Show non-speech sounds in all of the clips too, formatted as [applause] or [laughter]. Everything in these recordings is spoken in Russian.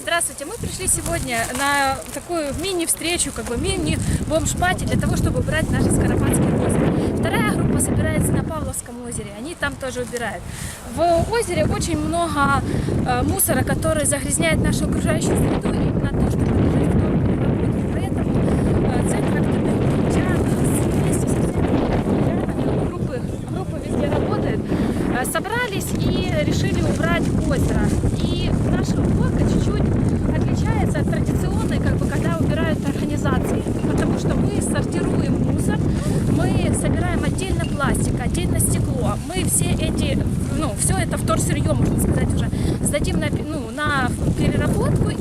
Здравствуйте, мы пришли сегодня на такую мини-встречу, как бы мини-бомж-пати для того, чтобы убрать наше Скоропадское озеро. Вторая группа собирается на Павловском озере, они там тоже убирают. В озере очень много э, мусора, который загрязняет нашу окружающую среду, и именно то, что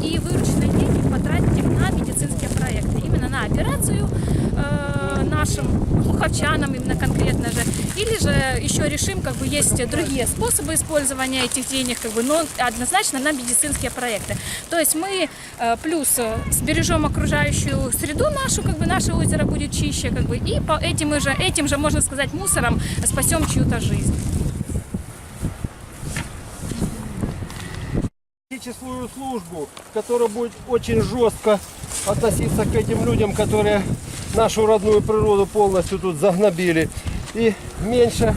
и вырученные деньги потратим на медицинские проекты. Именно на операцию э, нашим глуховчанам именно конкретно же. Или же еще решим, как бы есть другие способы использования этих денег, как бы, но однозначно на медицинские проекты. То есть мы э, плюс э, сбережем окружающую среду нашу, как бы наше озеро будет чище, как бы, и по этим же, этим же, можно сказать, мусором спасем чью-то жизнь. Числую службу, которая будет очень жестко относиться к этим людям, которые нашу родную природу полностью тут загнобили. И меньше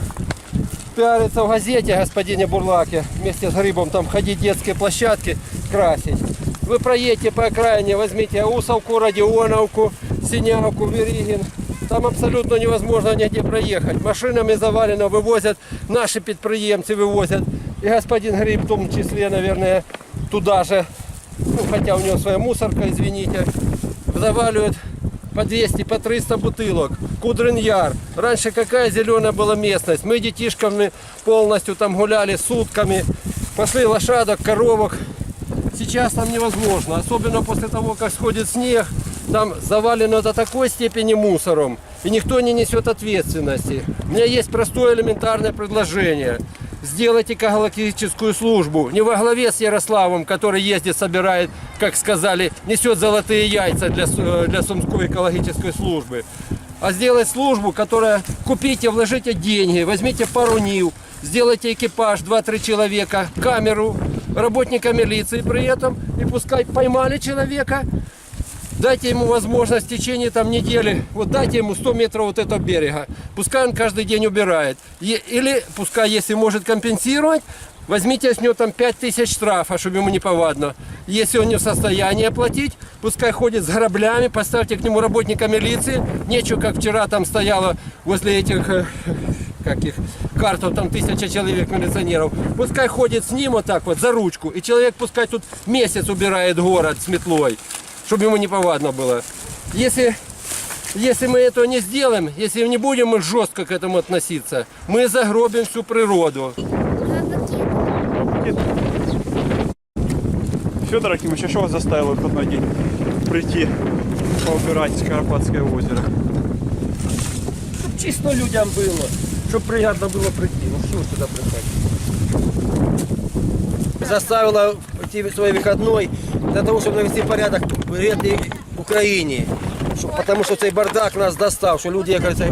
пиариться в газете господине Бурлаке, вместе с Грибом там ходить детские площадки красить. Вы проедете по окраине, возьмите Усовку, Родионовку, Синявку, Веригин. Там абсолютно невозможно нигде проехать. Машинами завалено, вывозят, наши предприемцы вывозят. И господин Гриб в том числе, наверное, туда же, ну, хотя у него своя мусорка, извините, заваливают по 200, по 300 бутылок. Кудрин Яр. Раньше какая зеленая была местность. Мы детишками полностью там гуляли сутками. Пошли лошадок, коровок. Сейчас там невозможно. Особенно после того, как сходит снег. Там завалено до такой степени мусором. И никто не несет ответственности. У меня есть простое элементарное предложение. Сделайте экологическую службу. Не во главе с Ярославом, который ездит, собирает, как сказали, несет золотые яйца для, э, для Сумской экологической службы. А сделать службу, которая купите, вложите деньги, возьмите пару НИУ, сделайте экипаж, 2-3 человека, камеру, работника милиции при этом, и пускай поймали человека, Дайте ему возможность в течение там недели, вот дайте ему 100 метров вот этого берега. Пускай он каждый день убирает. Или пускай, если может компенсировать, возьмите с него там 5000 штрафа, чтобы ему не повадно. Если он не в состоянии оплатить, пускай ходит с граблями, поставьте к нему работника милиции. Нечего, как вчера там стояло возле этих э, как их, картов, там тысяча человек милиционеров. Пускай ходит с ним вот так вот за ручку, и человек пускай тут месяц убирает город с метлой, чтобы ему не повадно было. Если, если мы этого не сделаем, если не будем мы жестко к этому относиться, мы загробим всю природу. Федор Акимович, а что вас заставило в выходной день прийти поубирать Скоропадское озеро? Щоб чисто людям було, щоб приємно було прийти. Ну що сюди приходить? Заставила идти свой выходной для того, чтобы навести порядок Украине. Чтоб- Потому что цей бардак нас достал, что люди, кажется,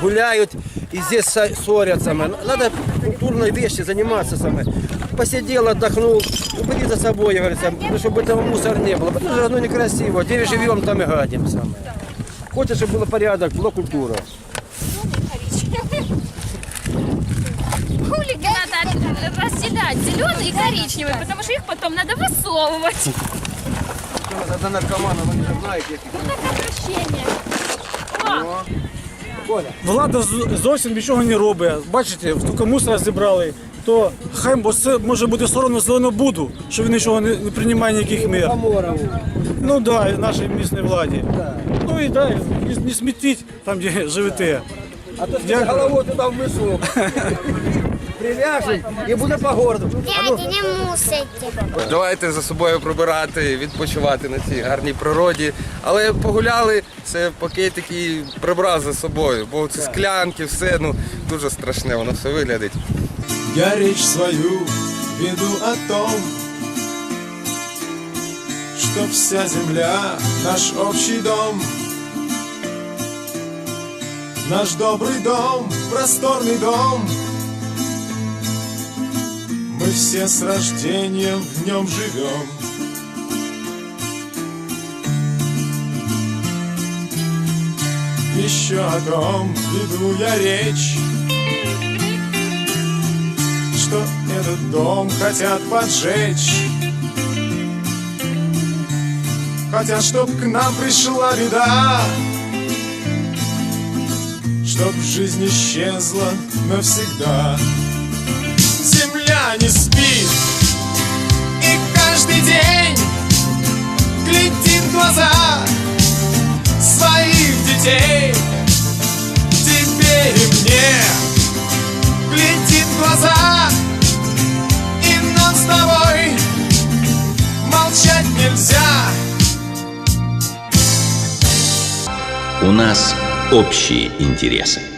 гуляют и здесь со- ссорятся. саме. Надо культурной вещи заниматься. Саме. Посидел, отдохнул, убери за собой, говорится, ну, чтобы этого мусора не было. Потому что оно некрасиво. Где живем, там и гадим. Саме. Хочется, чтобы был порядок, была культура. Хулики надо разделять зеленый и коричневый, потому что их потом надо высовывать. За наркомана, ви не знаєте, які. Прощение. О, Коля. Влада з- зовсім нічого не робить. Бачите, тільки мусора зібрали. То хай бо це може бути соромно Зеленобуду, що він нічого не, не приймає ніяких мір. Аморову. Ну да, і нашій місній владі. Ну і да, не, не смітіть там, де живете. А то Дякую. головою туди в мисок. [laughs] Прив'яжуть і буде по городу. Дядя, не мусайте. Давайте за собою прибирати, відпочивати на цій гарній природі. Але погуляли, це пакетики прибрав за собою, бо це склянки, все ну дуже страшне, воно все виглядить. Я речь свою веду о том, что вся земля наш общий дом. Наш добрый дом, просторный дом. все с рождением в нем живем. Еще о том веду я речь, Что этот дом хотят поджечь. Хотят, чтоб к нам пришла беда, Чтоб жизнь исчезла навсегда. Детей Теперь мне Глядит в глаза И нам с тобой Молчать нельзя У нас общие интересы.